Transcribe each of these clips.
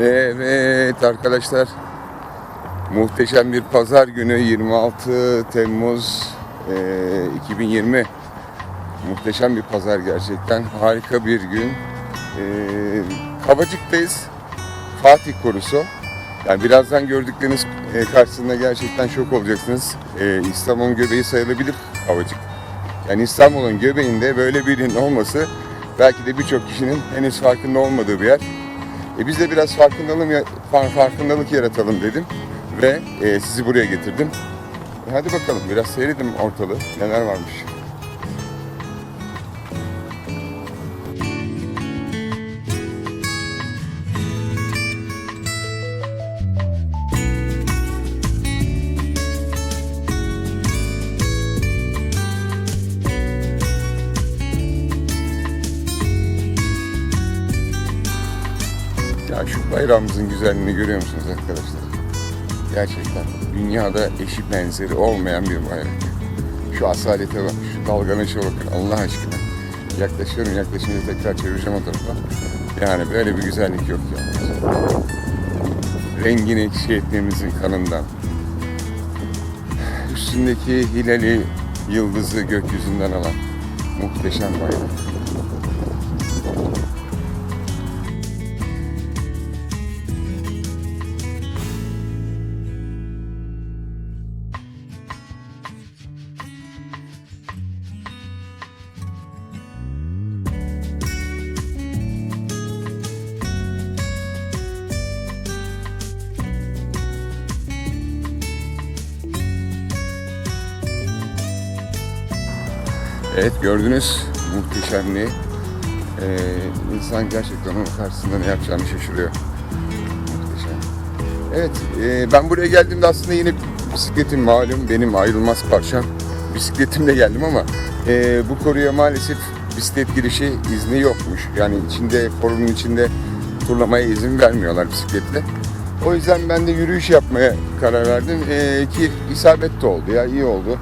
Evet arkadaşlar. Muhteşem bir pazar günü 26 Temmuz eee, 2020 muhteşem bir pazar gerçekten. Harika bir gün. Eee Kavacık'tayız Fatih Korusu. Yani birazdan gördükleriniz e, karşısında gerçekten şok olacaksınız. Eee, İstanbul'un göbeği sayılabilir Kavacık yani İstanbul'un göbeğinde böyle birinin olması belki de birçok kişinin henüz farkında olmadığı bir yer e biz de biraz farkındalık, far- farkındalık yaratalım dedim ve e, sizi buraya getirdim. E hadi bakalım biraz seyredin ortalığı neler varmış. Bayrağımızın güzelliğini görüyor musunuz arkadaşlar? Gerçekten dünyada eşi benzeri olmayan bir bayrak. Şu asalete bak, şu dalgalanışa bakın Allah aşkına. Yaklaşıyorum, yaklaşınca tekrar çevireceğim o tarafa. Yani böyle bir güzellik yok ya. Rengini ekşi kanından. Üstündeki hilali yıldızı gökyüzünden alan muhteşem bayrak. Evet gördünüz muhteşemliği. Ee, insan gerçekten onun karşısında ne yapacağını şaşırıyor. Muhteşem. Evet e, ben buraya geldiğimde aslında yine bisikletim malum benim ayrılmaz parçam. Bisikletimle geldim ama e, bu koruya maalesef bisiklet girişi izni yokmuş. Yani içinde korunun içinde turlamaya izin vermiyorlar bisikletle. O yüzden ben de yürüyüş yapmaya karar verdim E, ki isabet de oldu ya iyi oldu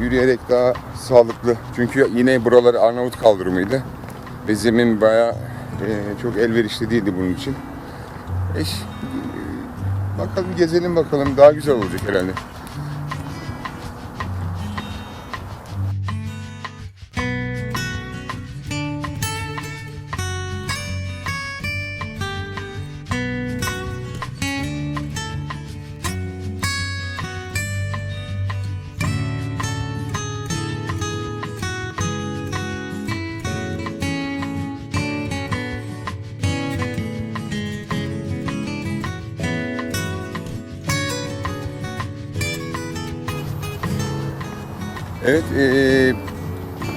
yürüyerek daha sağlıklı. Çünkü yine buraları Arnavut kaldırımıydı. Ve zemin bayağı e, çok elverişli değildi bunun için. Eş, e, bakalım gezelim bakalım daha güzel olacak herhalde. Evet, e,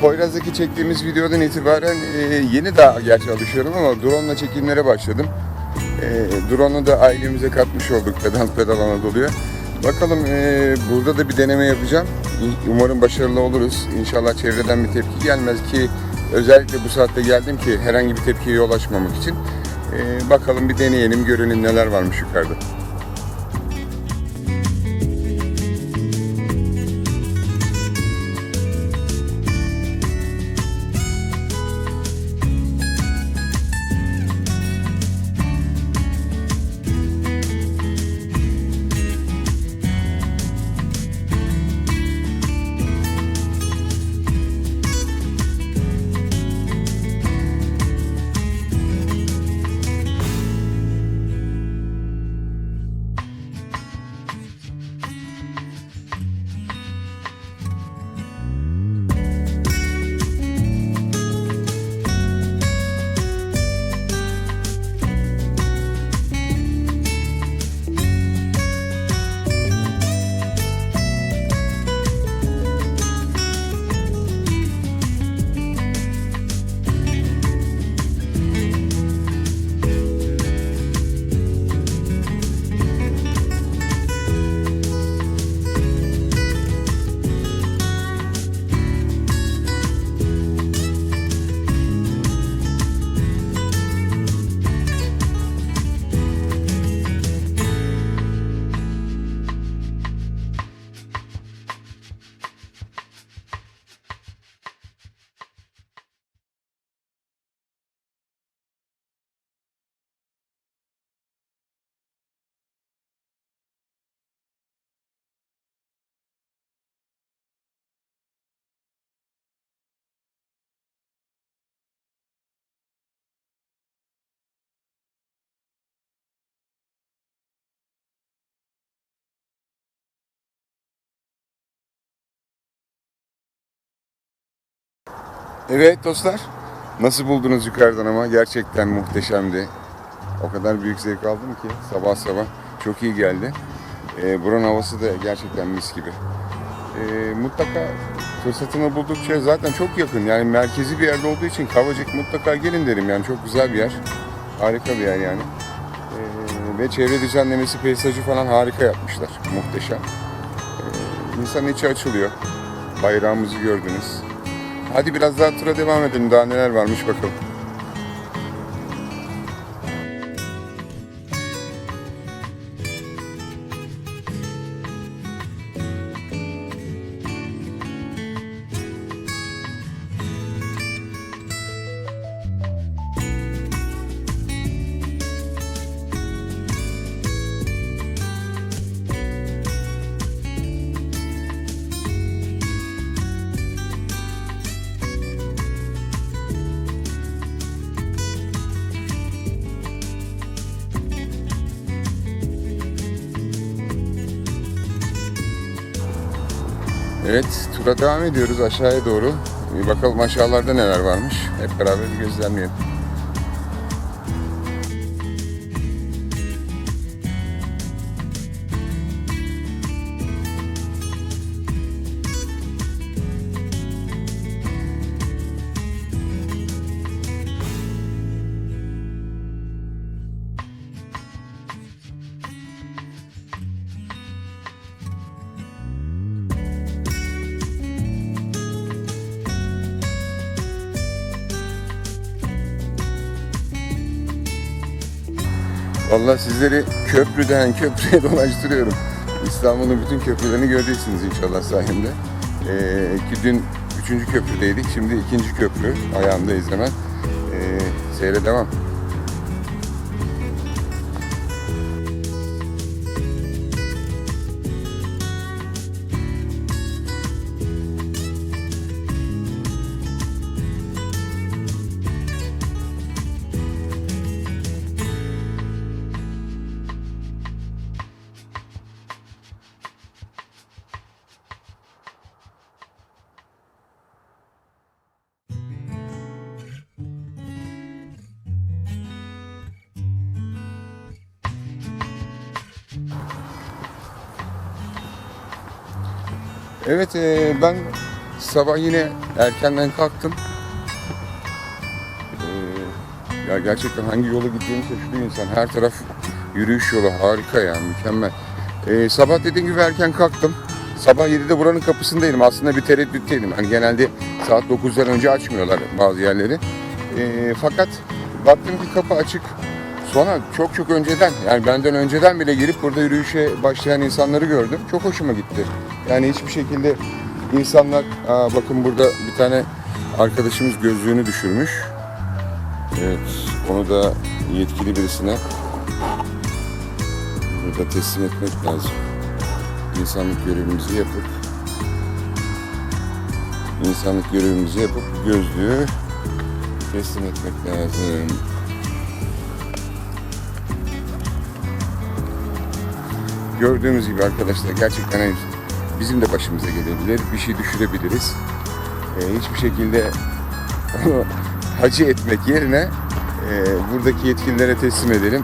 Poyraz'daki çektiğimiz videodan itibaren e, yeni daha gerçi alışıyorum ama drone'la çekimlere başladım. E, drone'u da ailemize katmış olduk pedal pedal Anadolu'ya. Bakalım e, burada da bir deneme yapacağım. Umarım başarılı oluruz. İnşallah çevreden bir tepki gelmez ki özellikle bu saatte geldim ki herhangi bir tepkiye yol açmamak için. E, bakalım bir deneyelim, görelim neler varmış yukarıda. Evet dostlar. Nasıl buldunuz yukarıdan ama gerçekten muhteşemdi. O kadar büyük zevk aldım ki sabah sabah çok iyi geldi. Ee, buranın havası da gerçekten mis gibi. Ee, mutlaka fırsatını buldukça zaten çok yakın yani merkezi bir yerde olduğu için Kavacık mutlaka gelin derim yani çok güzel bir yer. Harika bir yer yani. Ee, ve çevre düzenlemesi, peyzajı falan harika yapmışlar. Muhteşem. Ee, insanın içi açılıyor. Bayrağımızı gördünüz. Hadi biraz daha tura devam edelim. Daha neler varmış bakalım. Evet, tura devam ediyoruz aşağıya doğru. Bir bakalım aşağılarda neler varmış. Hep beraber bir gözlemleyelim. Vallahi sizleri köprüden köprüye dolaştırıyorum. İstanbul'un bütün köprülerini göreceksiniz inşallah sayemde. Ee, ki dün üçüncü köprüdeydik, şimdi ikinci köprü. Ayağımdayız hemen. Ee, seyre devam. Evet, e, ben sabah yine erkenden kalktım. Ee, ya gerçekten hangi yola gittiğini şaşırıyor insan. Her taraf yürüyüş yolu harika ya, mükemmel. Ee, sabah dediğim gibi erken kalktım. Sabah 7'de buranın kapısındaydım. Aslında bir tereddütteydim. Hani genelde saat 9'dan önce açmıyorlar bazı yerleri. Ee, fakat baktım ki kapı açık. Sonra çok çok önceden yani benden önceden bile girip burada yürüyüşe başlayan insanları gördüm. Çok hoşuma gitti. Yani hiçbir şekilde insanlar aa, bakın burada bir tane arkadaşımız gözlüğünü düşürmüş. Evet onu da yetkili birisine burada teslim etmek lazım. İnsanlık görevimizi yapıp insanlık görevimizi yapıp gözlüğü teslim etmek lazım. Gördüğümüz gibi arkadaşlar gerçekten hani bizim de başımıza gelebilir. Bir şey düşürebiliriz. Ee, hiçbir şekilde hacı etmek yerine e, buradaki yetkililere teslim edelim.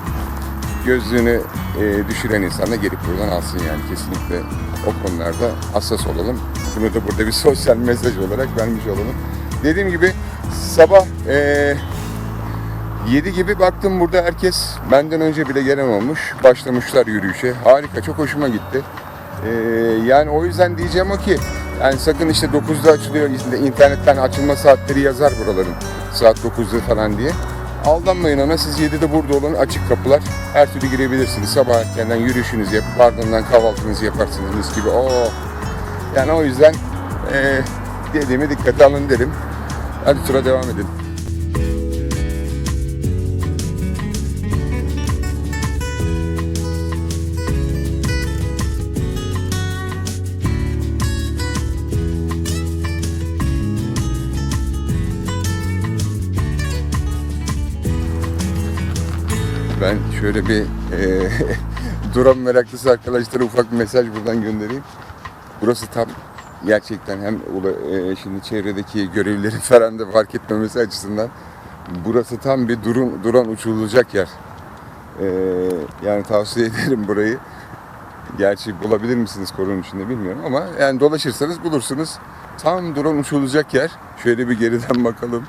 Gözlüğünü e, düşüren insan da gelip buradan alsın yani kesinlikle o konularda hassas olalım. Bunu da burada bir sosyal mesaj olarak vermiş olalım. Dediğim gibi sabah e, 7 gibi baktım burada herkes benden önce bile gelen olmuş. Başlamışlar yürüyüşe. Harika, çok hoşuma gitti. Ee, yani o yüzden diyeceğim o ki yani sakın işte 9'da açılıyor internetten açılma saatleri yazar buraların. Saat 9'da falan diye. Aldanmayın ona siz 7'de burada olun açık kapılar. Her türlü girebilirsiniz. Sabah erkenden yürüyüşünüzü yapıp ardından kahvaltınızı yaparsınız mis gibi. Oo. Yani o yüzden ee, dediğimi dikkate alın derim. Hadi tura devam edelim. Ben şöyle bir e, drone meraklısı arkadaşlara ufak bir mesaj buradan göndereyim. Burası tam gerçekten hem e, şimdi çevredeki görevlilerin falan da fark etmemesi açısından burası tam bir durun, duran uçulacak yer. E, yani tavsiye ederim burayı. Gerçi bulabilir misiniz korunun içinde bilmiyorum ama yani dolaşırsanız bulursunuz. Tam duran uçulacak yer. Şöyle bir geriden bakalım.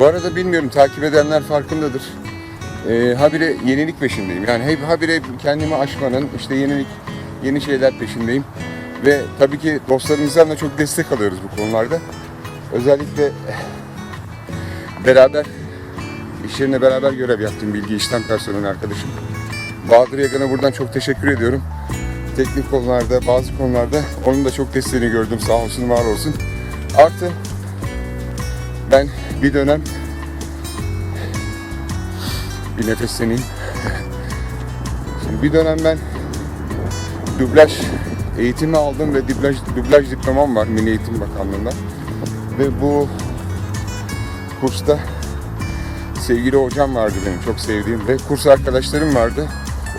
Bu arada bilmiyorum takip edenler farkındadır. Ee, habire yenilik peşindeyim. Yani hep habire kendimi aşmanın, işte yenilik, yeni şeyler peşindeyim. Ve tabii ki dostlarımızdan da çok destek alıyoruz bu konularda. Özellikle beraber, iş yerine beraber görev yaptım bilgi işlem personeli arkadaşım. Bahadır Yagan'a buradan çok teşekkür ediyorum. Teknik konularda, bazı konularda onun da çok desteğini gördüm sağ olsun, var olsun. Artı ben bir dönem bir nefesleneyim. Şimdi bir dönem ben dublaj eğitimi aldım ve dublaj, dublaj diplomam var Milli Eğitim Bakanlığı'ndan. Ve bu kursta sevgili hocam vardı benim çok sevdiğim ve kurs arkadaşlarım vardı.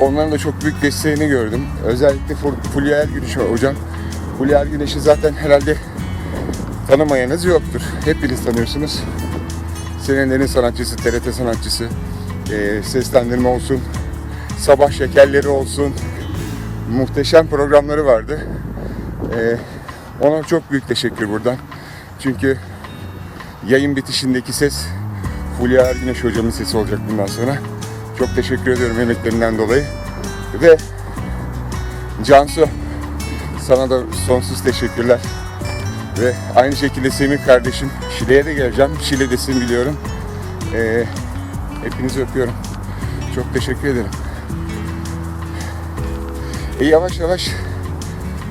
Onların da çok büyük desteğini gördüm. Özellikle Ful- Fulya Ergüneş hocam. Fulya Ergüneş'i zaten herhalde tanımayanız yoktur. Hepiniz tanıyorsunuz. Senelerin sanatçısı, TRT sanatçısı, e, seslendirme olsun, sabah şekerleri olsun, muhteşem programları vardı. E, ona çok büyük teşekkür buradan. Çünkü yayın bitişindeki ses Fulya Ergüneş hocamın sesi olacak bundan sonra. Çok teşekkür ediyorum emeklerinden dolayı. Ve Cansu sana da sonsuz teşekkürler. Ve aynı şekilde Semih kardeşim Şile'ye de geleceğim. Şile'desin biliyorum. Ee, hepinizi öpüyorum. Çok teşekkür ederim. E, yavaş yavaş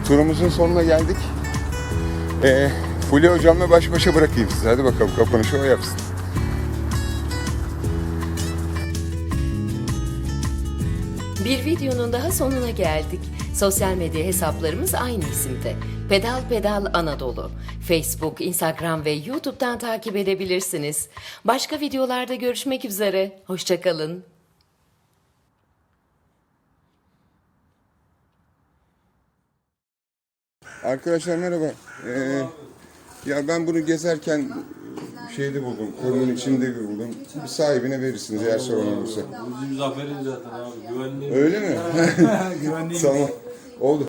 turumuzun sonuna geldik. Ee, Fulya hocamla baş başa bırakayım sizi. Hadi bakalım kapanışı o yapsın. Bir videonun daha sonuna geldik. Sosyal medya hesaplarımız aynı isimde. Pedal Pedal Anadolu. Facebook, Instagram ve YouTube'dan takip edebilirsiniz. Başka videolarda görüşmek üzere. Hoşçakalın. Arkadaşlar merhaba. Ee, ya ben bunu gezerken şeyde buldum, korunun içinde buldum. Bir sahibine verirsiniz eğer sorun olursa. Bizim zaferiz zaten abi. Güvenli. Öyle mi? Güvenli. tamam. Oldu.